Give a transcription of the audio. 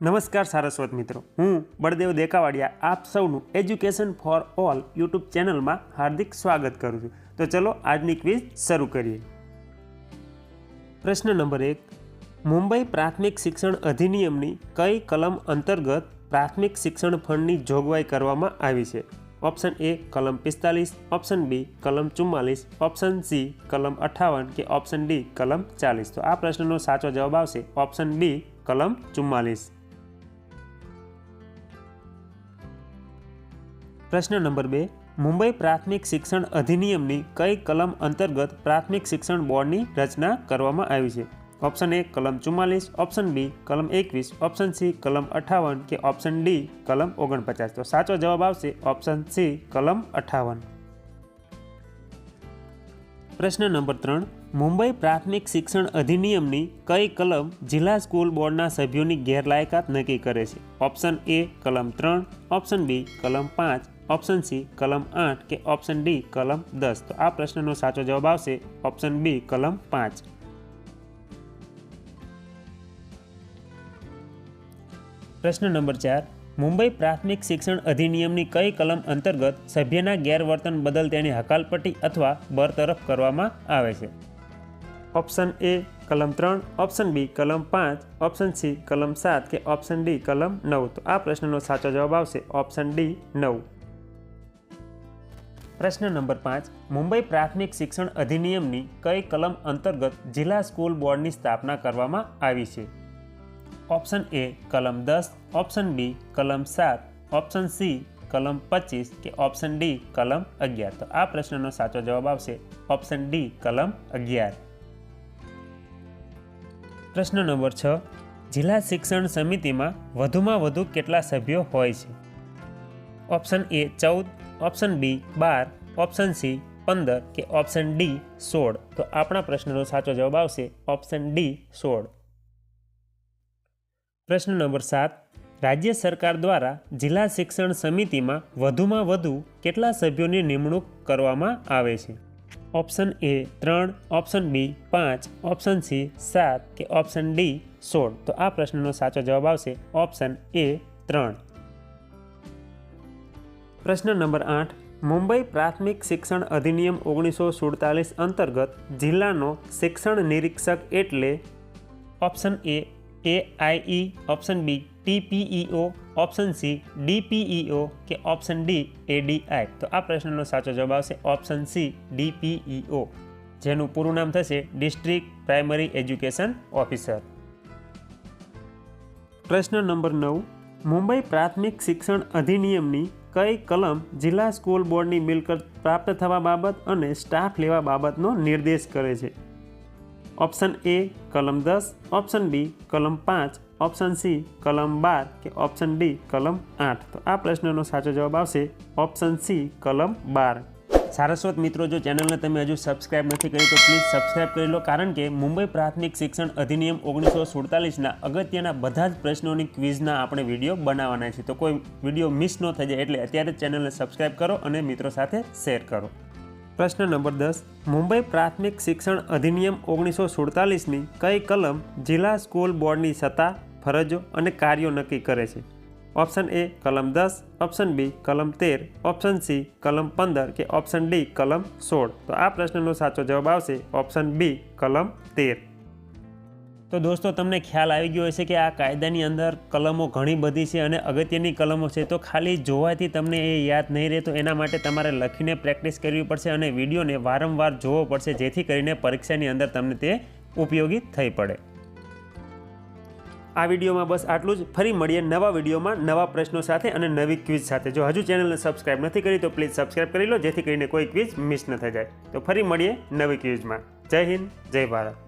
નમસ્કાર સારસ્વત મિત્રો. હું બળદેવ દેકાવાડિયા આપ સૌનું એજ્યુકેશન ફોર ઓલ યુટ્યુબ ચેનલમાં હાર્દિક સ્વાગત કરું છું. તો ચલો આજની ક્વિઝ શરૂ કરીએ. પ્રશ્ન નંબર એક. મુંબઈ પ્રાથમિક શિક્ષણ અધિનિયમની કઈ કલમ અંતર્ગત પ્રાથમિક શિક્ષણ ફંડની જોગવાઈ કરવામાં આવી છે? ઓપ્શન એ કલમ પિસ્તાલીસ, ઓપ્શન બી કલમ ચુમ્માલીસ, ઓપ્શન સી કલમ અઠ્ઠાવન કે ઓપ્શન ડી કલમ ચાલીસ. તો આ પ્રશ્નનો સાચો જવાબ આવશે ઓપ્શન બી કલમ ચુમ્માલીસ. પ્રશ્ન નંબર બે, મુંબઈ પ્રાથમિક શિક્ષણ અધિનિયમની કઈ કલમ અંતર્ગત પ્રાથમિક શિક્ષણ બોર્ડની રચના કરવામાં આવી છે? ઓપ્શન એ કલમ ચુમ્માલીસ, ઓપ્શન બી, કલમ એકવીસ, ઓપ્શન સી, કલમ અઠ્ઠાવન કે ઓપ્શન ડી, કલમ ઓગણપચાસ. તો સાચો જવાબ આવશે ઓપ્શન સી, કલમ અઠ્ઠાવન પ્રશ્ન નંબર ત્રણ, મુંબઈ પ્રાથમિક શિક્ષણ અધિનિયમની કઈ કલમ જિલ્લા સ્કૂલ બોર્ડના સભ્યોની ગેરલાયકાત નક્કી કરે છે? ઓપ્શન એ, કલમ ત્રણ, ઓપ્શન બી, કલમ પાંચ ઓપ્શન સી કલમ આઠ કે ઓપ્શન ડી કલમ દસ તો આ પ્રશ્નનો સાચો જવાબ આવશે ઓપ્શન બી કલમ પાંચ પ્રશ્ન નંબર ચાર મુંબઈ પ્રાથમિક શિક્ષણ અધિનિયમની કઈ કલમ અંતર્ગત સભ્યના ગેરવર્તન બદલ તેની હકાલપટ્ટી અથવા બરતરફ કરવામાં આવે છે? ઓપ્શન એ કલમ ત્રણ. ઓપ્શન બી કલમ પાંચ. ઓપ્શન સી કલમ સાત. કે ઓપ્શન ડી કલમ નવ. તો આ પ્રશ્નનો સાચો જવાબ આવશે. ઓપ્શન ડી નવ. પ્રશ્ન નંબર પાંચ. મુંબઈ પ્રાથમિક શિક્ષણ અધિનિયમની કઈ કલમ અંતર્ગત જિલ્લા સ્કૂલ બોર્ડની સ્થાપના કરવામાં આવી છે? ઓપ્શન એ કલમ દસ, ઓપ્શન બી કલમ સાત, ઓપ્શન સી કલમ પચીસ કે ઓપ્શન ડી કલમ અગિયાર. તો આ પ્રશ્નનો સાચો જવાબ આવશે ઓપ્શન ડી કલમ અગિયાર. પ્રશ્ન નંબર છ. જિલ્લા શિક્ષણ સમિતિમાં વધુમાં વધુ કેટલા સભ્યો હોય છે? ઓપ્શન એ ચૌદ ઓપ્શન બી બાર, ઓપ્શન સી પંદર કે ઓપ્શન ડી સોળ. તો આપણા પ્રશ્નનો સાચો જવાબ આવશે ઓપ્શન ડી સોળ. પ્રશ્ન નંબર સાત. રાજ્ય સરકાર દ્વારા જિલ્લા શિક્ષણ સમિતિમાં વધુમાં વધુ કેટલા સભ્યોની નિમણૂક કરવામાં આવે છે? ઓપ્શન એ ત્રણ, ઓપ્શન બી પાંચ, ઓપ્શન સી સાત કે ઓપ્શન ડી સોળ. તો આ પ્રશ્નનો સાચો જવાબ આવશે ઓપ્શન એ ત્રણ. પ્રશ્ન નંબર આઠ. મુંબઈ પ્રાથમિક શિક્ષણ અધિનિયમ ઓગણીસો સુડતાલીસ અંતર્ગત જિલ્લાનો શિક્ષણ નિરીક્ષક એટલે option A A AIE option B TPEO option C DPEO કે ઓપ્શન ડી એડીઆઈ તો આ પ્રશ્નનો સાચો જવાબ આવશે ઓપ્શન સી ડીપીઈઓ જેનું પૂરું નામ થશે ડિસ્ટ્રિક્ટ પ્રાઇમરી એજ્યુકેશન ઓફિસર પ્રશ્ન નંબર નવ. મુંબઈ પ્રાથમિક શિક્ષણ અધિનિયમની કઈ કલમ જિલ્લા સ્કૂલ બોર્ડની મિલકત પ્રાપ્ત થવા બાબત અને સ્ટાફ લેવા બાબતનો નિર્દેશ કરે છે? ઓપ્શન એ કલમ દસ. ઓપ્શન બી કલમ પાંચ. ઓપ્શન સી કલમ બાર કે ઓપ્શન ડી કલમ આઠ. તો આ પ્રશ્નનો સાચો જવાબ આવશે ઓપ્શન સી કલમ બાર. સારસ્વત મિત્રો, જો ચેનલને તમે હજુ સબસ્ક્રાઇબ નથી કરી, તો પ્લીઝ સબસ્ક્રાઇબ કરી લો. કારણ કે મુંબઈ પ્રાથમિક શિક્ષણ અધિનિયમ ઓગણીસો સુડતાલીસના અગત્યના બધા જ પ્રશ્નોની ક્વિઝના આપણે વીડિયો બનાવવાના છે તો કોઈ વીડિયો મિસ ન થઈ જાય, એટલે અત્યારે ચેનલને સબસ્ક્રાઇબ કરો અને મિત્રો સાથે શેર કરો. પ્રશ્ન નંબર દસ. મુંબઈ પ્રાથમિક શિક્ષણ અધિનિયમ ઓગણીસો સુડતાલીસની કઈ કલમ જિલ્લા સ્કૂલ બોર્ડની સત્તા, ફરજો અને કાર્યો નક્કી કરે છે? ઓપ્શન એ કલમ દસ ઓપ્શન બી કલમ તેર ઓપ્શન સી કલમ પંદર કે ઓપ્શન ડી કલમ સોળ તો આ પ્રશ્નનો સાચો જવાબ આવશે ઓપ્શન બી કલમ તેર. તો દોસ્તો, તમને ખ્યાલ આવી ગયો હશે કે આ કાયદાની અંદર કલમો ઘણી બધી છે અને અગત્યની કલમો છે. તો ખાલી જોવાથી તમને એ યાદ નહીં રહે એના માટે તમારે લખીને પ્રેક્ટિસ કરવી પડશે અને વિડીયોને વારંવાર જોવો પડશે, જેથી કરીને પરીક્ષાની અંદર તમને તે ઉપયોગી થઈ પડે. આ વિડીયોમાં બસ આટલું જ. ફરી મળીએ નવા વિડીયોમાં નવા પ્રશ્નો સાથે અને નવી ક્વિઝ સાથે. જો હજુ ચેનલને સબસ્ક્રાઇબ નથી કરી, તો પ્લીઝ સબસ્ક્રાઇબ કરી લો, જેથી કરીને કોઈ ક્વિઝ મિસ ન થઈ જાય. તો ફરી મળીએ નવી ક્વિઝમાં. જય હિન્દ, જય ભારત.